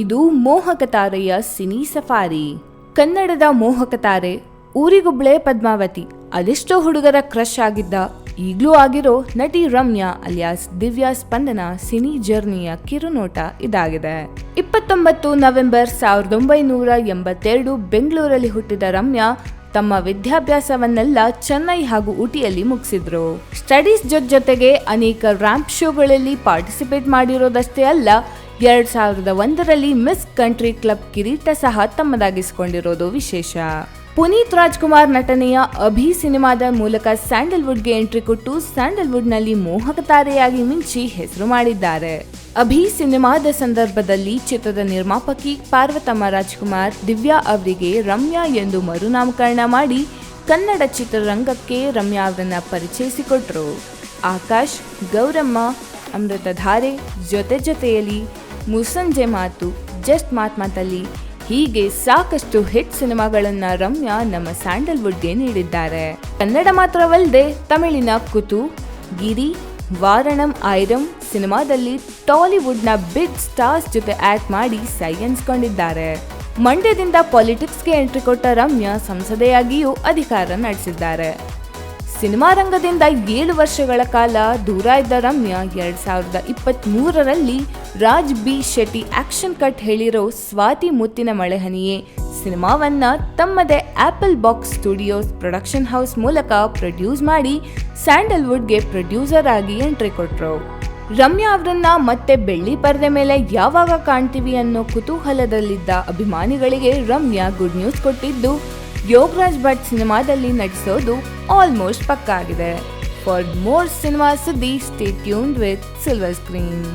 ಇದು ಮೋಹಕ ತಾರೆಯ cine safari. ಕನ್ನಡದ ಮೋಹಕ ತಾರೆ ಊರಿಗೊಬ್ಳೆ ಪದ್ಮಾವತಿ. ಅದೆಷ್ಟೋ ಹುಡುಗರ ಕ್ರಶ್ ಆಗಿದ್ದ, ಈಗ್ಲೂ ಆಗಿರೋ ನಟಿ ರಮ್ಯಾ ಅಲಿಯಾಸ್ ದಿವ್ಯಾ ಸ್ಪಂದನ ಸಿನಿ ಜರ್ನಿಯ ಕಿರುನೋಟ ಇದಾಗಿದೆ. ಇಪ್ಪತ್ತೊಂಬತ್ತು ನವೆಂಬರ್ ಸಾವಿರದ ಒಂಬೈನೂರ ಎಂಬತ್ತೆರಡು ಬೆಂಗಳೂರಲ್ಲಿ ಹುಟ್ಟಿದ ರಮ್ಯಾ ತಮ್ಮ ವಿದ್ಯಾಭ್ಯಾಸವನ್ನೆಲ್ಲ ಚೆನ್ನೈ ಹಾಗೂ ಊಟಿಯಲ್ಲಿ ಮುಗಿಸಿದ್ರು. ಸ್ಟಡೀಸ್ ಜೊತೆ ಜೊತೆಗೆ ಅನೇಕ ರ್ಯಾಂಪ್ ಶೋಗಳಲ್ಲಿ ಪಾರ್ಟಿಸಿಪೇಟ್ ಮಾಡಿರೋದಷ್ಟೇ ಅಲ್ಲ ಎರಡ್ ಸಾವಿರದ ಒಂದರಲ್ಲಿ ಮಿಸ್ ಕಂಟ್ರಿ ಕ್ಲಬ್ ಕಿರೀಟ ಸಹ ತಮ್ಮದಾಗಿಸಿಕೊಂಡಿರೋದು ವಿಶೇಷ. ಪುನೀತ್ ರಾಜ್ಕುಮಾರ್ ನಟನೆಯ ಅಭಿ ಸಿನಿಮಾದ ಮೂಲಕ ಸ್ಯಾಂಡಲ್ವುಡ್ಗೆ ಎಂಟ್ರಿ ಕೊಟ್ಟು ಸ್ಯಾಂಡಲ್ವುಡ್ನಲ್ಲಿ ಮೋಹಕ ತಾರೆಯಾಗಿ ಮಿಂಚಿ ಹೆಸರು ಮಾಡಿದ್ದಾರೆ. ಅಭಿ ಸಿನಿಮಾದ ಸಂದರ್ಭದಲ್ಲಿ ಚಿತ್ರದ ನಿರ್ಮಾಪಕಿ ಪಾರ್ವತಮ್ಮ ರಾಜ್ಕುಮಾರ್, ದಿವ್ಯಾ ಅವರಿಗೆ ರಮ್ಯಾ ಎಂದು ಮರುನಾಮಕರಣ ಮಾಡಿ ಕನ್ನಡ ಚಿತ್ರರಂಗಕ್ಕೆ ರಮ್ಯಾ ಅವರನ್ನ ಪರಿಚಯಿಸಿಕೊಟ್ರು. ಆಕಾಶ್, ಗೌರಮ್ಮ ಅಮೃತಧಾರೆ ಜೊತೆ ಜೊತೆಯಲ್ಲಿ ಮುಸ್ಸಂಜೆ ಮಾತು, ಜಸ್ಟ್ ಮಾತ್ ಮಾತಲ್ಲಿ ಹೀಗೆ ಸಾಕಷ್ಟು ಹಿಟ್ ಸಿನಿಮಾಗಳನ್ನ ರಮ್ಯಾ ನಮ್ಮ ಸ್ಯಾಂಡಲ್ವುಡ್ಗೆ ನೀಡಿದ್ದಾರೆ. ಕನ್ನಡ ಮಾತ್ರವಲ್ಲದೆ ತಮಿಳಿನ ಕುತು, ಗಿರಿ, ವಾರಣಂ, ಐರಂ ಸಿನಿಮಾದಲ್ಲಿ ಟಾಲಿವುಡ್ನ ಬಿಗ್ ಸ್ಟಾರ್ಸ್ ಜೊತೆ ಆಕ್ಟ್ ಮಾಡಿ ಸೈ ಅನ್ಸ್ಕೊಂಡಿದ್ದಾರೆ ಮಂಡ್ಯದಿಂದ ಪಾಲಿಟಿಕ್ಸ್ಗೆ ಎಂಟ್ರಿ ಕೊಟ್ಟ ರಮ್ಯಾ ಸಂಸದೆಯಾಗಿಯೂ ಅಧಿಕಾರ ನಡೆಸಿದ್ದಾರೆ. ಸಿನಿಮಾ ರಂಗದಿಂದ ಏಳು ವರ್ಷಗಳ ಕಾಲ ದೂರ ಇದ್ದ ರಮ್ಯಾ ಎರಡ್ ಸಾವಿರದ ಇಪ್ಪತ್ತ್ ಮೂರರಲ್ಲಿ Raj B Shetty action cut ಹೇಳಿರೋ ಸ್ವಾತಿ ಮುತ್ತಿನ ಮಳೆಹನಿಯೇ. ಸಿನಿಮಾವನ್ನ ತಮ್ಮದೇ Apple Box Studios production house ಮೂಲಕ ಪ್ರೊಡ್ಯೂಸ್ ಮಾಡಿ ಸ್ಯಾಂಡಲ್ವುಡ್ಗೆ ಪ್ರೊಡ್ಯೂಸರ್ ಆಗಿ ಎಂಟ್ರಿ ಕೊಟ್ಟರು ರಮ್ಯಾ ಅವರನ್ನ ಮತ್ತೆ ಬೆಳ್ಳಿ ಪರದೆ ಮೇಲೆ ಯಾವಾಗ ಕಾಣ್ತೀವಿ ಅನ್ನೋ ಕುತೂಹಲದಲ್ಲಿದ್ದ ಅಭಿಮಾನಿಗಳಿಗೆ ರಮ್ಯಾ ಗುಡ್ ನ್ಯೂಸ್ ಕೊಟ್ಟಿದ್ದು ಯೋಗರಾಜ್ ಭಟ್ ಸಿನಿಮಾದಲ್ಲಿ ನಟಿಸೋದು ಆಲ್ಮೋಸ್ಟ್ ಪಕ್ಕಾಗಿದೆ. ಫಾರ್ ಮೋರ್ ಸಿನಿಮಾ ಸುದ್ದಿ stay tune with silver screen